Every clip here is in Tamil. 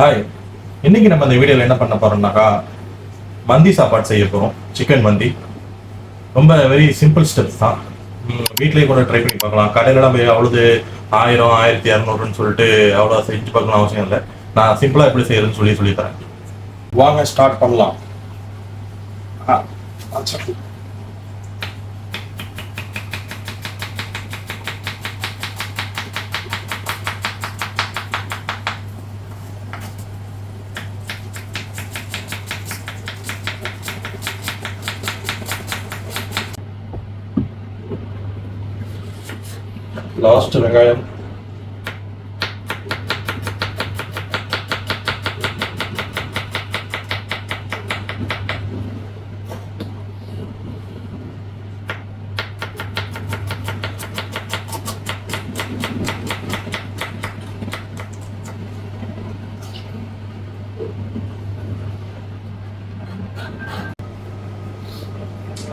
ஹாய் இன்னைக்கு நம்ம இந்த வீடியோவில் என்ன பண்ண போறோம்னாக்கா மந்தி சாப்பாடு செய்ய போகிறோம் சிக்கன் மந்தி. ரொம்ப வெரி சிம்பிள் ஸ்டெப்ஸ் தான். வீட்லேயே கூட ட்ரை பண்ணி பார்க்கலாம். கடையிலலாம் போய் அவ்வளோது ஆயிரம் ஆயிரத்தி இரநூறுன்னு சொல்லிட்டு அவ்வளோ செஞ்சு பார்க்கணும் அவசியம் இல்லை. நான் சிம்பிளாக எப்படி செய்யறதுன்னு சொல்லி சொல்லித்தரேன் வாங்க ஸ்டார்ட் பண்ணலாம். ஆ, லாஸ்ட் வெங்காயம்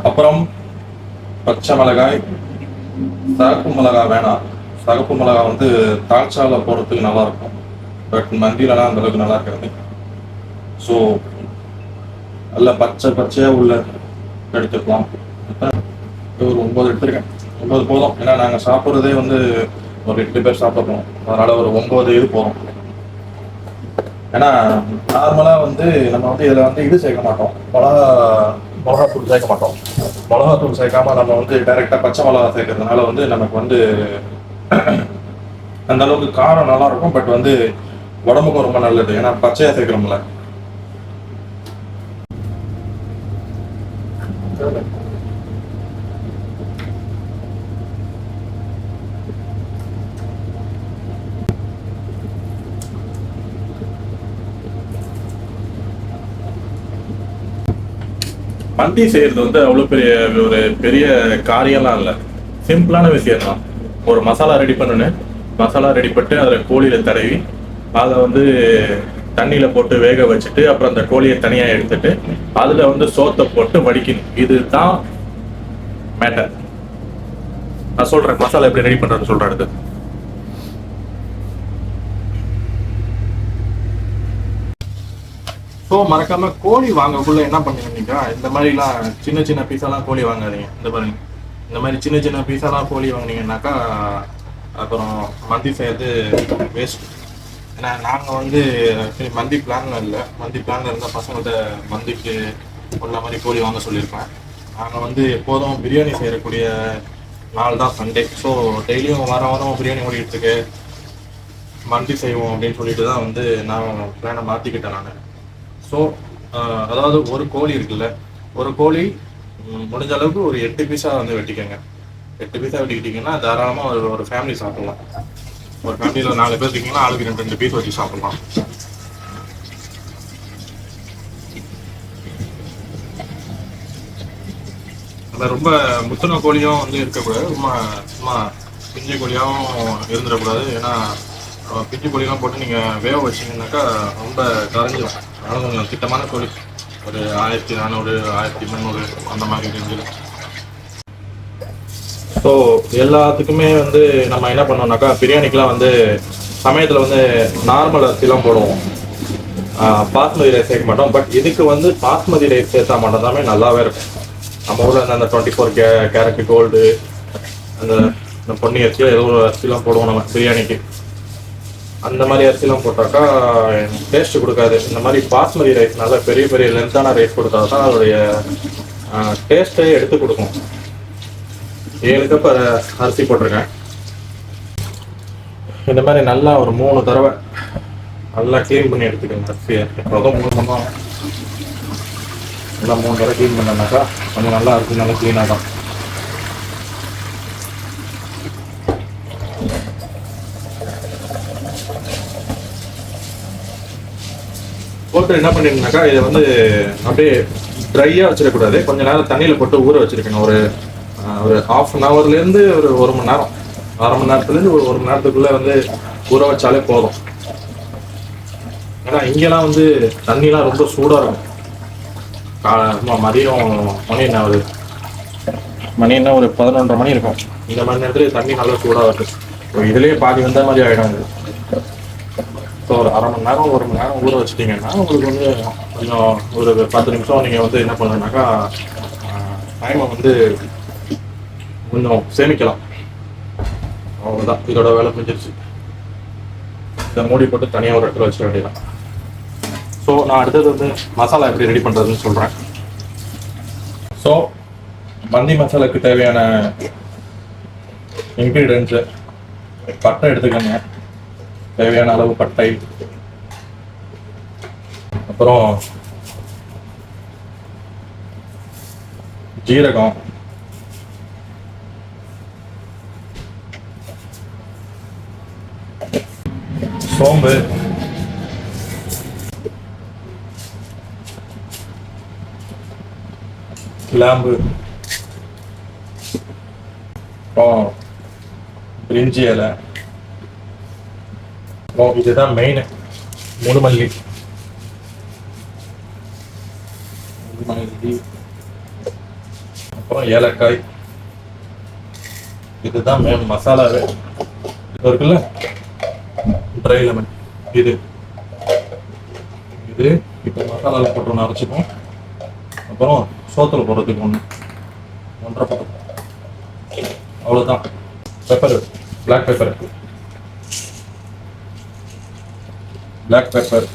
அப்புறம் பச்சை மிளகாய் சகப்பு மிளகா வேணாம். சகப்பு மிளகா வந்து தாழ்ச்சால போடுறதுக்கு நல்லா இருக்கும் பட் மந்திலலாம் அந்த அளவுக்கு நல்லா இருக்காது. ஸோ நல்ல பச்சை பச்சையா உள்ள எடுத்துக்கலாம். ஒரு ஒன்பது எடுத்துருக்கேன். ஒன்பது போதும். ஏன்னா நாங்கள் சாப்பிட்றதே வந்து ஒரு எட்டு பேர் சாப்பிட்றோம் அதனால ஒரு ஒன்பது இது போதும். ஏன்னா நார்மலாக வந்து நம்ம வந்து இதில் வந்து இது சேர்க்க மாட்டோம். மிளகா மிளகாத்தூள் சேர்க்க மாட்டோம். மிளகாத்தூள் சேர்க்காம நம்ம வந்து டைரெக்டாக பச்சை மிளகா சேர்க்கறதுனால வந்து நமக்கு வந்து அந்த அளவுக்கு காரம் நல்லா இருக்கும் பட் வந்து உடம்புக்கும் ரொம்ப நல்லது. ஏன்னா பச்சையாக சேர்க்கிறோம்ல. மந்தி செய்யறது வந்து அவ்வளோ பெரிய ஒரு பெரிய காரியம்லாம் இல்லை. சிம்பிளான விஷயம் தான் ஒரு மசாலா ரெடி பண்ணணும் மசாலா ரெடி பண்ணிட்டு அதில் கோழியில தடவி அதை வந்து தண்ணியில் போட்டு வேக வச்சுட்டு அப்புறம் அந்த கோழியை தனியாக எடுத்துட்டு அதில் வந்து சோத்தை போட்டு வடிக்கணும். இதுதான் மேட்டர் நான் சொல்கிறேன் மசாலா எப்படி ரெடி பண்ணுறதுன்னு சொல்றேன் அடுத்து. ஸோ மறக்காம கோழி வாங்கக்குள்ள என்ன பண்ணுவீங்க? இந்த மாதிரிலாம் சின்ன சின்ன பீஸாலாம் கோழி வாங்காதீங்க. இந்த பாருங்க. இந்த மாதிரி சின்ன சின்ன பீஸாலாம் கோழி வாங்குனீங்கன்னாக்கா அப்புறம் மந்தி செய்யறது வேஸ்ட் ஏன்னா நாங்கள் வந்து சரி, மந்தி பிளான்ல இல்லை. மந்தி பிளான்ல இருந்தால் பசங்கள்கிட்ட மந்திக்கு உள்ள மாதிரி கோழி வாங்க சொல்லியிருப்பேன். நாங்கள் வந்து எப்போதும் பிரியாணி செய்யக்கூடிய நாள் தான் சண்டே ஸோ டெய்லியும் வாரம் வாரம் பிரியாணி ஓடிக்கிட்டு இருக்கு. மந்தி செய்வோம் அப்படின்னு சொல்லிட்டு தான் வந்து நான் பிளானை மாற்றிக்கிட்டேன் நான். ஸோ அதாவது ஒரு கோழி இருக்குல்ல ஒரு கோழி முடிஞ்ச அளவுக்கு ஒரு எட்டு பீஸா வந்து வெட்டிக்கோங்க. எட்டு பீஸா வெட்டிக்கிட்டீங்கன்னா தாராளமாக ஒரு ஒரு ஃபேமிலி சாப்பிடலாம். ஒரு ஃபேமிலியில் நாலு பேர் இருக்கீங்கன்னா ஆளுக்கு ரெண்டு ரெண்டு பீஸ் வச்சு சாப்பிடலாம். அதில் ரொம்ப முத்தின கோழியும் வந்து இருக்கக்கூடாது. சும்மா சும்மா பிஞ்சு கோழியாகவும் இருந்துடக்கூடாது. ஏன்னா பிஞ்சு கோழிலாம் போட்டு நீங்கள் வேக வச்சீங்கன்னாக்கா ரொம்ப கரைஞ்சிடும் அதனால் கொஞ்சம் திட்டமான கோழி. ஒரு ஆயிரத்தி நானூறு ஆயிரத்தி முந்நூறு அந்த மாதிரி ரேஞ்சில் ஸோ எல்லாத்துக்குமே வந்து நம்ம என்ன பண்ணோம்னாக்கா பிரியாணிக்கெலாம் வந்து சமயத்தில் வந்து நார்மல் அரிசிலாம் போடுவோம். பாஸ்மதி ரைஸ் சேர்க்க மாட்டோம். பட் இதுக்கு வந்து பாஸ்மதி ரைஸ் சேர்த்தா மட்டும்தாமே நல்லாவே இருக்கும். நம்ம ஊரில் அந்த twenty four K carat gold அந்த இந்த பொன்னி அரிசியோ ஏதோ ஒரு அரிசிலாம் போடுவோம் நம்ம பிரியாணிக்கு. அந்த மாதிரி அரிசிலாம் போட்டாக்கா டேஸ்ட் கொடுக்காது. இந்த மாதிரி பாஸ்மதி ரைஸ் பெரிய பெரிய லென்த்தான ரைஸ் கொடுத்தா தான் அதோடைய டேஸ்ட்டை எடுத்து கொடுக்கும். ஏழு கப் அரிசி போட்டிருக்கேன். இந்த மாதிரி நல்லா ஒரு மூணு தடவை நல்லா க்ளீன் பண்ணி எடுத்துக்கோங்க. அரிசியை. எப்போதும் மூணு மணி நல்லா மூணு தடவை க்ளீன் பண்ணனாக்கா கொஞ்சம் நல்லா அரிசி நல்லா க்ளீனாக தான் போட்டு என்ன பண்ணிருந்தாக்கா இதை வந்து அப்படியே ட்ரையாக வச்சிடக்கூடாது. கொஞ்ச நேரம் தண்ணியில் போட்டு ஊற வச்சிருக்கணும். ஒரு ஒரு ஹாஃப் அன் ஹவர்லேருந்து ஒரு ஒரு மணி நேரம். அரை மணி நேரத்துலேருந்து ஒரு ஒரு மணி நேரத்துக்குள்ளே வந்து ஊற வச்சாலே போதும். ஏன்னா இங்கெல்லாம் வந்து தண்ணிலாம் ரொம்ப சூடாக இருக்கும். கா- ஆமா, மதியம் மணி என்ன ஆகுது? மணி என்ன ஒரு பதினொன்றரை மணி இருக்கும். இந்த மணி நேரத்துல தண்ணி நல்லா சூடாக இருக்கு ஸோ இதுலயே பாதி வந்த மாதிரி ஆயிடும். இது ஸோ ஒரு அரை மணி நேரம் ஒரு மணி நேரம் ஊற வச்சிட்டிங்கன்னா உங்களுக்கு வந்து கொஞ்சம் ஒரு பத்து நிமிஷம் நீங்கள் வந்து என்ன பண்ணுனாக்கா டைமை வந்து கொஞ்சம் சேமிக்கலாம். அவ்வளோதான் இதோட வேலை முடிஞ்சிருச்சு. இதை மூடி போட்டு தனியாக ஒரு இடத்துல வச்சிட வேண்டியதான் ஸோ நான் அடுத்தது வந்து மசாலா எப்படி ரெடி பண்ணுறதுன்னு சொல்கிறேன் ஸோ மந்தி மசாலாக்கு தேவையான இன்க்ரீடியன்ஸு பட்டை எடுத்துக்கோங்க. தேவையான அளவு பட்டை. அப்புறம் ஜீரகம். சோம்பு. கிளாம்பு. அப்புறம் பிரிஞ்சி இலை. இதுதான் மெயின் முழுமல்லி. முழுமல்லி. அப்புறம் ஏலக்காய். இதுதான் மெயின் மசாலாவே. இது இருக்குல்ல? ட்ரை லெமன் இது. இது இப்போ மசாலாவில் போட்டு ஒன்று அரைச்சிப்போம். அப்புறம் சோத்தில் போடுறதுக்கு ஒன்று ஒன்றரை பக்கம். அவ்வளோதான் pepper black pepper black pepper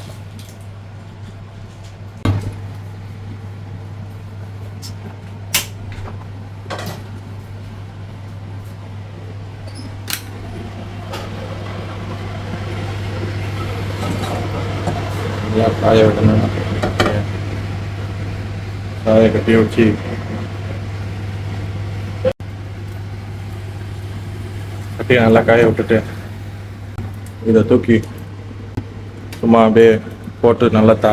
காய விடணும் காய கட்டி வச்சு கட்டி நல்லா காய விட்டுட்டு இதை தூக்கி சும்மா அப்படியே போட்டு நல்லா த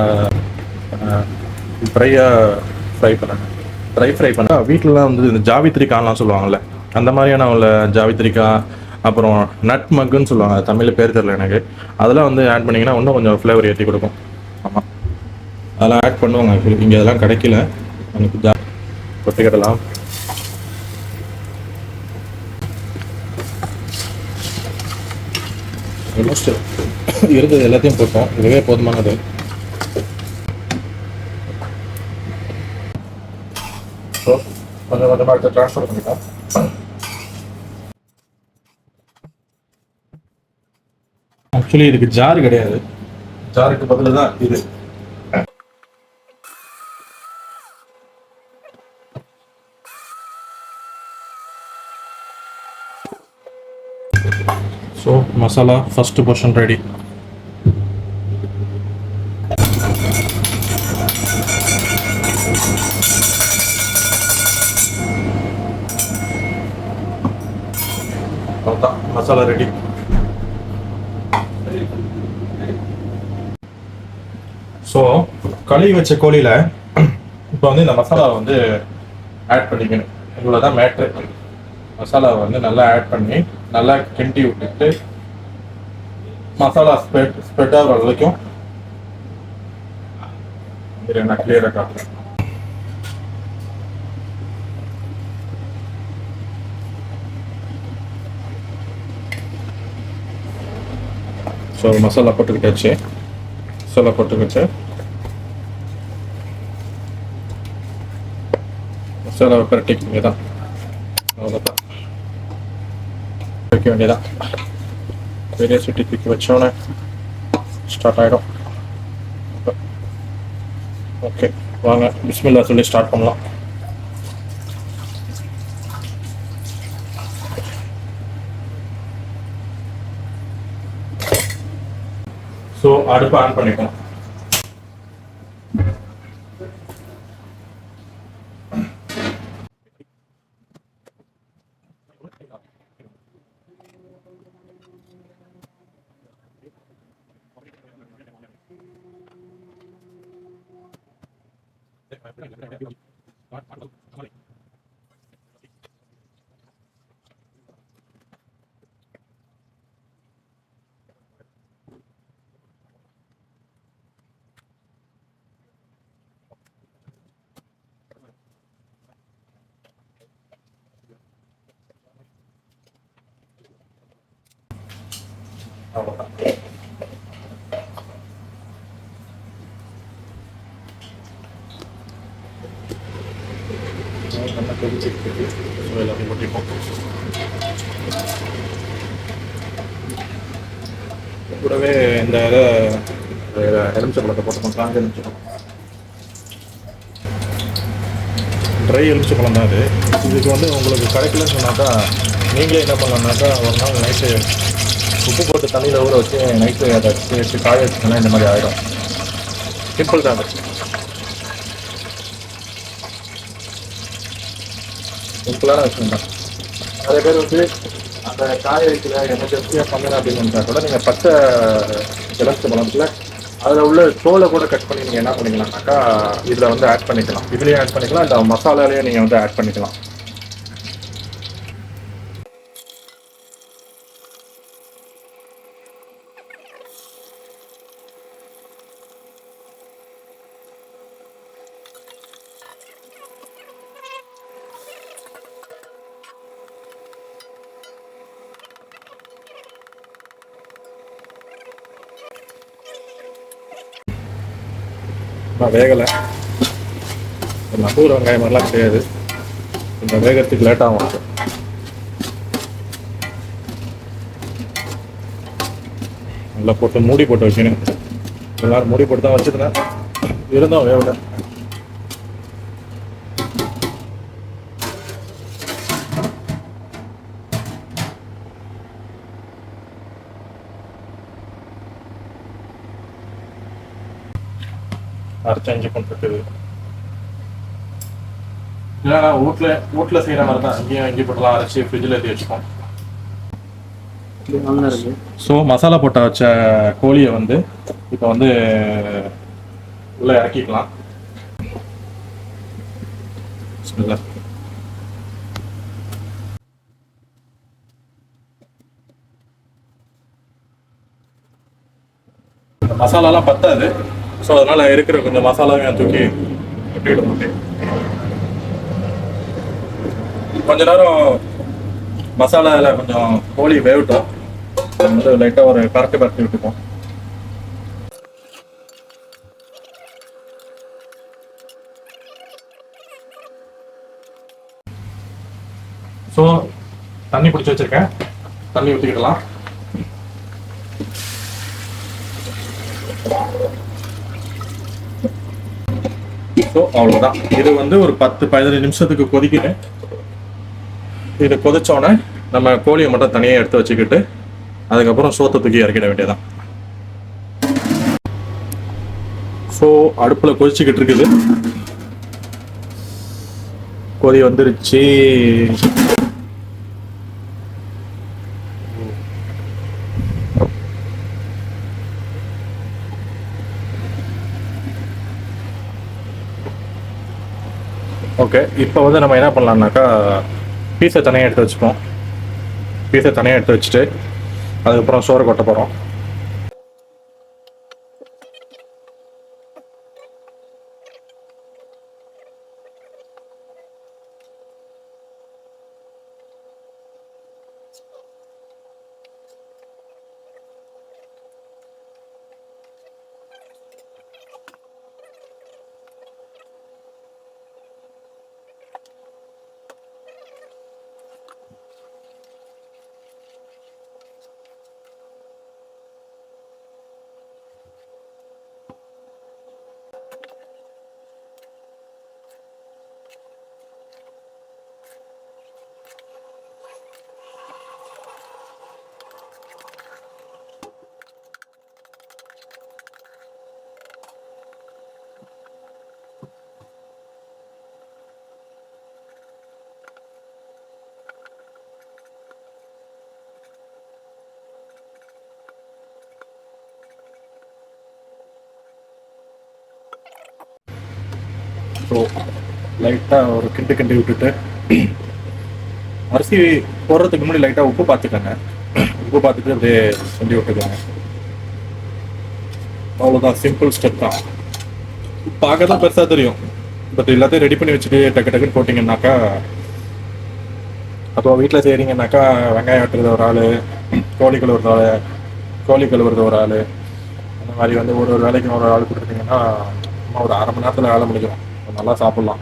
ஃப்ரையாக ஃப்ரை பண்ணேன் ட்ரை ஃப்ரை பண்ண வீட்டிலலாம் வந்து இந்த ஜாவித்ரி கான்லாம் சொல்லுவாங்கல்ல அந்த மாதிரியான உள்ள ஜாவித்ரிக்கா அப்புறம் நட் மக்குன்னு சொல்லுவாங்க தமிழ் பேர் தெரில எனக்கு. அதெல்லாம் வந்து ஆட் பண்ணிங்கன்னா இன்னும் கொஞ்சம் ஃப்ளேவர் ஏற்றி கொடுக்கும். ஆமாம் அதெல்லாம் ஆட் பண்ணுவாங்க. இங்கே அதெல்லாம் கிடைக்கல. எனக்கு ஜா கொட்டுக்கடலாம் ஆல்மோஸ்ட் இருந்தது எல்லாத்தையும் போட்டோம் இதுவே போதுமானது ஸோ கொஞ்சம் கொஞ்சமாக எடுத்து ட்ரான்ஸ்ஃபர் ஆக்சுவலி இதுக்கு ஜார் கிடையாது. ஜாருக்கு பதிலு தான் இது. So masala first portion ready masala ready so கழுவி வச்ச கோழியில் இப்போ வந்து இந்த மசாலாவை வந்து ஆட் பண்ணிக்கணும். இவ்வளோ தான் மேட்ரு மசாலாவை வந்து நல்லா ஆட் பண்ணி நல்லா கிண்டி விட்டுட்டு மசாலா ஸ்ப்ரெட் ஸ்ப்ரெட் ஆகிற வரைக்கும் இரு, நான் கிளியராக காட்டுறேன். ஸோ மசாலா போட்டுக்கிட்டாச்சு. மசாலா போட்டுக்கிட்டு மசாலாவை பரட்டிக்கிங்க தான் அவ்வளோதான் வைக்க வேண்டியதான் பெரிய சுட்டி தூக்கி வச்சோன்னே ஸ்டார்ட் ஆகிடும் ஓகே வாங்க பிஸ்மில்லா சொல்லி ஸ்டார்ட் பண்ணலாம் ஸோ அடுப்பு ஆன் பண்ணிக்கணும் thank நல்லா தெரிஞ்சிருக்குது ஸோ எல்லாத்தையும் கொட்டிப்போம். கூடவே இந்த இதை எலுமிச்சப்பழத்தை போட்டுப்போம். காஞ்ச எலுமிச்சப்பழம். ட்ரை எலுமிச்சப்பழம் தான் அது. இதுக்கு வந்து உங்களுக்கு கிடைக்கலன்னு சொன்னாக்கா நீங்களே என்ன பண்ணலாம்னாக்கா ஒரு நாள் நைட்டு உப்பு போட்டு தண்ணியில் ஊற வச்சு நைட்டு அதை வச்சு காய வச்சுக்கலாம் இந்த மாதிரி ஆகிடும் சிம்பிள் தான் அது. சிம்பிளான விஷயம் தான் நிறைய பேர் வந்து அந்த காய வைக்கல எமர்ஜென்சியாக பண்ணணும் அப்படின்னு நினச்சா கூட நீங்கள் பச்சை இலச்ச பழத்தில் அதில் உள்ள தோலை கூட கட் பண்ணி நீங்கள் என்ன பண்ணிக்கலாம்னாக்கா இதில் வந்து ஆட் பண்ணிக்கலாம். இதுலேயும் ஆட் பண்ணிக்கலாம் இந்த மசாலாலேயே நீங்கள் வந்து ஆட் பண்ணிக்கலாம். வேகலை. நம்பூர் வெங்காயம் மாதிரிலாம் கிடையாது. இந்த வேகத்துக்கு லேட் ஆகும். நல்லா போட்டு மூடி போட்டு வைக்கணும் எல்லாரும் மூடி போட்டு தான் வச்சுருந்தேன் இருந்தோம் வேவல அரைச்சு அஞ்சு கொண்டு இல்லைண்ணா வீட்டில் வீட்டில் செய்கிற மாதிரி தான் இங்கேயும் இஞ்சி போட்டுலாம் அரைச்சி ஃப்ரிட்ஜில் ஏற்றி வச்சுப்போம். இருக்கு. ஸோ மசாலா போட்ட வச்ச கோழியை வந்து இப்போ வந்து உள்ள இறக்கிக்கலாம். மசாலாலாம் பத்தாது. ஸோ அதனால இருக்கிற கொஞ்சம் மசாலாவையும் தூக்கி விட கொஞ்ச நேரம் மசாலாவில் கொஞ்சம் கோழி வேவிட்டோம். வந்து லைட்டாக ஒரு பரட்டி பரட்டி விட்டுப்போம். ஸோ தண்ணி பிடிச்சி வச்சிருக்கேன். தண்ணி ஊற்றிக்கிடலாம் ஸோ அவ்வளோதான் இது வந்து ஒரு பத்து பதினஞ்சு நிமிஷத்துக்கு கொதிக்கிறேன் இது கொதிச்சோடனே நம்ம கோழியை மட்டும் தனியாக எடுத்து வச்சுக்கிட்டு அதுக்கப்புறம் சோத்தை தூக்கி இறக்கிட வேண்டியதான் ஸோ அடுப்பில் கொதிச்சுக்கிட்டு இருக்குது. கொதி வந்துருச்சு. ஓகே இப்போ வந்து நம்ம என்ன பண்ணலாம்னாக்கா பீஸை தனியாக எடுத்து வச்சுப்போம். பீஸை தனியாக எடுத்து வச்சுட்டு அதுக்கப்புறம் சோறு கொட்ட போகிறோம் ஸோ லைட்டாக ஒரு கிண்டு கிண்டி விட்டுட்டு அரிசி போடுறதுக்கு முன்னாடி லைட்டாக உப்பு பார்த்துக்கோங்க. உப்பு பார்த்துட்டு அப்படியே கிண்டி விட்டுக்கோங்க. அவ்வளோதான் சிம்பிள் ஸ்டெப் தான். பார்க்க தான் பெருசாக தெரியும். பட் எல்லாத்தையும் ரெடி பண்ணி வச்சுட்டு டக்கு டக்குன்னு போட்டிங்கன்னாக்கா அப்போ வீட்டில் செய்கிறீங்கன்னாக்கா வெங்காயம் வெட்டுறது ஒரு ஆள் கோழி கழுவுறது ஆள் கோழி கழுவுறது ஒரு ஆள். அந்த மாதிரி வந்து ஒரு ஒரு வேலைக்கு ஒரு ஆள் கொடுத்துட்டிங்கன்னா ஒரு அரை மணி நேரத்தில் வேலை முடிஞ்சிடும். நல்லா சாப்பிட்லாம்.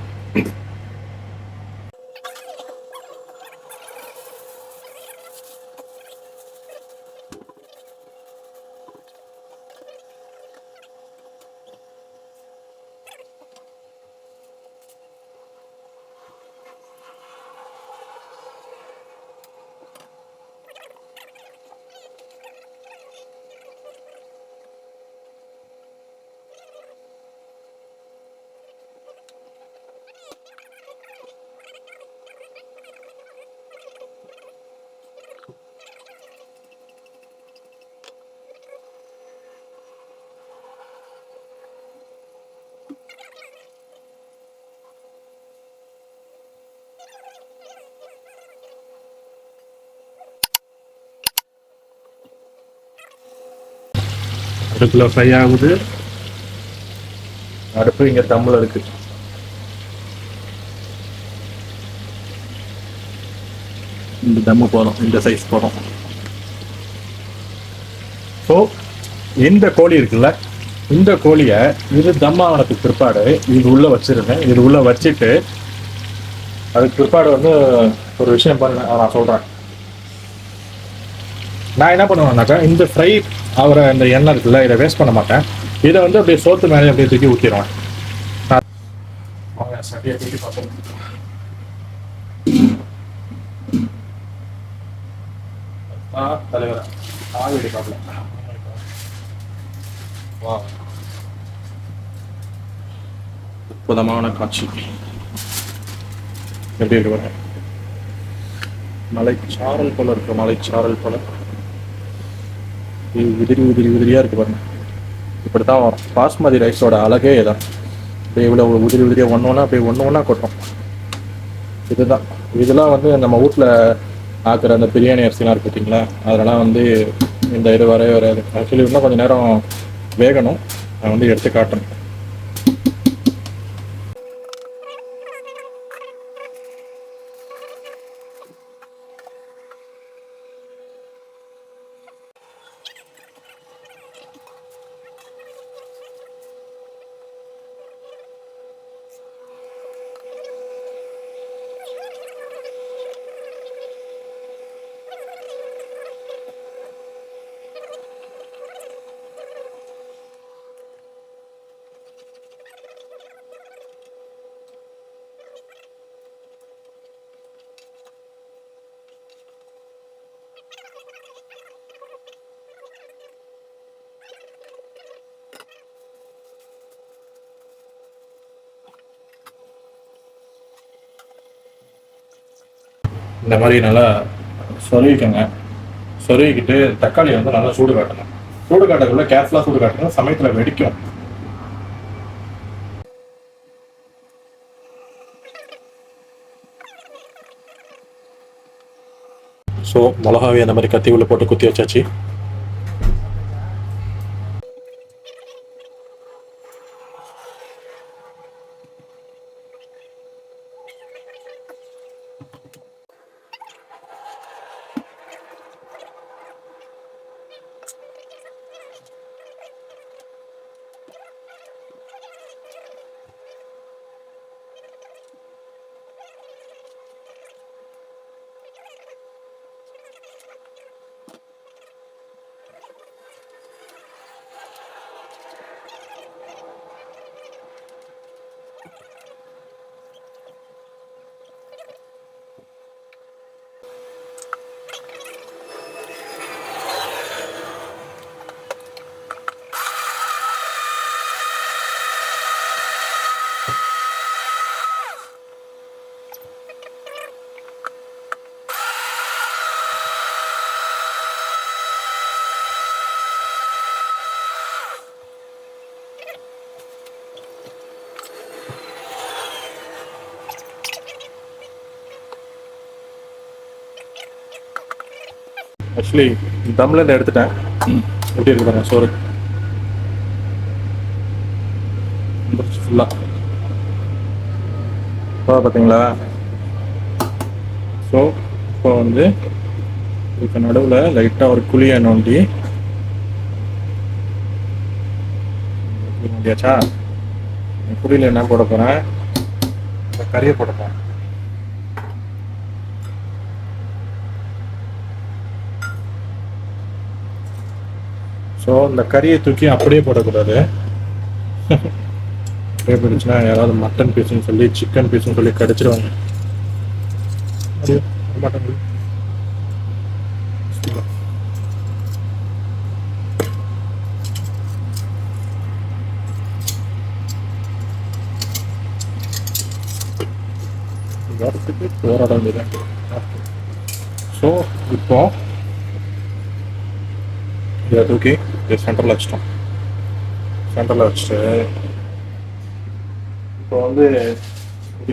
அடுப்பில் ஃப்ரை ஆகுது. அடுப்பு இங்கே தம்மில் இருக்கு. இந்த தம்மு போதும் இந்த சைஸ் போதும். ஸோ இந்த கோழி இருக்குல்ல இந்த கோழியை இது தம்மாவனத்துக்கு பிற்பாடு இது உள்ள வச்சிருந்தேன் இது உள்ள வச்சுட்டு அதுக்கு பிற்பாடு வந்து ஒரு விஷயம் பண்ண நான் சொல்றேன். நான் என்ன பண்ணுவேன்னாக்கா இந்த ஃப்ரை அவரை இந்த எண்ணெய் இருக்குல்ல இதை வேஸ்ட் பண்ண மாட்டேன். இதை வந்து அப்படியே சோத்து மேலே அப்படியே தூக்கி ஊற்றிடுவேன் வாங்க தூக்கி பார்ப்போம். ஆவிடி பார்க்கலாம் வா. அற்புதமான காட்சி. எப்படி இருக்கு பாருங்க. மலைச்சாரல் போல இருக்கு மலைச்சாரல் போல. உதிரி உதிரி உதிரியா இருக்கு பாருங்க. இப்படித்தான் வரும். பாஸ்மதி ரைஸோட அழகே இதான். இப்போ இவ்வளோ உதிரி உதிரியா ஒன்று ஒன்றா அப்படியே ஒன்று ஒன்றா கொட்டும் இதுதான். இதெல்லாம் வந்து நம்ம வீட்டில் ஆக்குற அந்த பிரியாணி அரிசிலாம் இருக்கு பார்த்தீங்களா அதெல்லாம் வந்து இந்த இது வரவே வராது. ஆக்சுவலி இன்னும் கொஞ்சம் நேரம் வேகணும். நான் வந்து எடுத்து காட்டணும் இந்த மாதிரி நல்லா சொருவிக்கங்க சொருவிக்கிட்டு தக்காளி வந்து நல்லா சூடு காட்டணும். சூடு காட்டக்குள்ள கேர்ஃபுல்லாக சூடு காட்டணும் சமயத்தில் வெடிக்கும். ஸோ மிளகாவை அந்த மாதிரி கத்தி உள்ள போட்டு குத்தி வச்சாச்சு. ஆக்சுவலி தமிழில் எடுத்துட்டேன். எப்படி இருக்கு பாருங்க சோறு. ஃபுல்லாக இப்போ பார்த்தீங்களா ஸோ இப்போ வந்து இதுக்கு நடுவில் லைட்டாக ஒரு குழியை நோண்டி நோண்டியாச்சா? குழியில் என்ன போட போகிறேன் இந்த கறியை போட போகிறேன் ஸோ இந்த கறியை தூக்கி அப்படியே போடக்கூடாது. அப்படியே போயிடுச்சுன்னா யாராவது மட்டன் பீஸ்னு சொல்லி சிக்கன் பீஸ்னு சொல்லி கடிச்சிருவாங்க. மட்டன் போராட வேண்டியது ஸோ இப்போ இதை தூக்கி இது சென்டரில் வச்சிட்டோம். சென்டரில் வச்சுட்டு இப்போ வந்து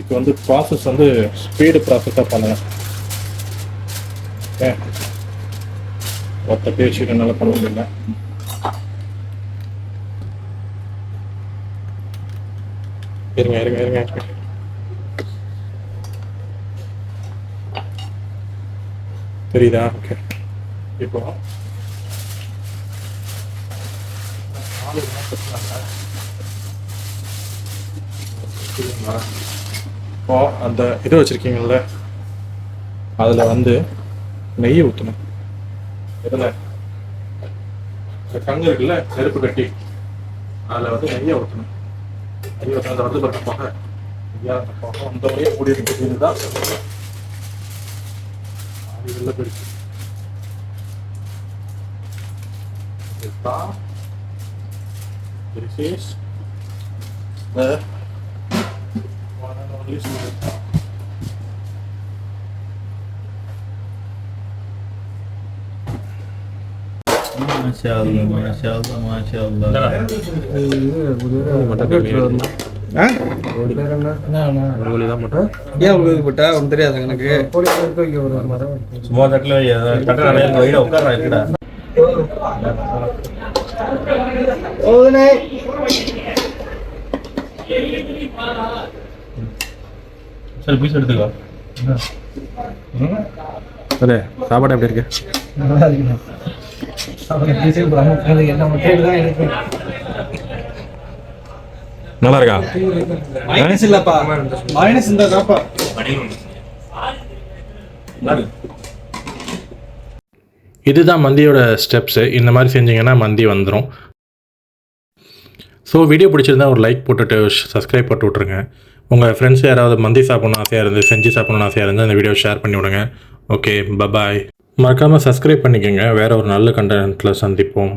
இப்போ வந்து ப்ராசஸ் வந்து ஸ்பீடு ப்ராசஸாக பண்ணுங்க ஓகே ஒத்த பேசிட்டு என்னால் பண்ண முடியல. இருங்க இருங்க இருங்க. தெரியுதா? ஓகே இப்போ இப்போ அந்த இது வச்சுருக்கீங்கல்ல அதில் வந்து நெய் ஊற்றணும் எதில் இந்த கங்கு இருக்குல்ல நெருப்பு கட்டி அதில் வந்து நெய்யை ஊற்றணும் நெய் ஊற்றணும் அந்த வந்து பாருங்க புகை ஐயா அந்த புகை அந்த வழியே கூடி இருக்கு. தான் ஆவி வெளில போயிடுச்சு. இதுதான் This is the one and only போட்டா? ஒன்றும் தெரியாது எனக்கு. சும்மா தட்டில் நிறைய வைட இருக்குடா சரி பீஸ் எடுத்துக்கோ அதே சாப்பாடு எப்படி இருக்கு? நல்லா இருக்குண்ணா இருக்கா? மைனஸ் இல்லப்பா. மைனஸ் இந்த இதுதான் மந்தியோட ஸ்டெப்ஸு இந்த மாதிரி செஞ்சீங்கன்னா மந்தி வந்துடும் ஸோ வீடியோ பிடிச்சிருந்தா ஒரு லைக் போட்டுட்டு சப்ஸ்கிரைப் போட்டு விட்ருங்க உங்கள் ஃப்ரெண்ட்ஸ் யாராவது மந்தி சாப்பிட்ணும் ஆசையாக இருந்து செஞ்சு சாப்பிட்ணுன்னு ஆசையாக இருந்து அந்த வீடியோ ஷேர் பண்ணி விடுங்க. ஓகே பபாய் மறக்காமல் சப்ஸ்கிரைப் பண்ணிக்கோங்க. வேறு ஒரு நல்ல கண்டென்ட்டில் சந்திப்போம்.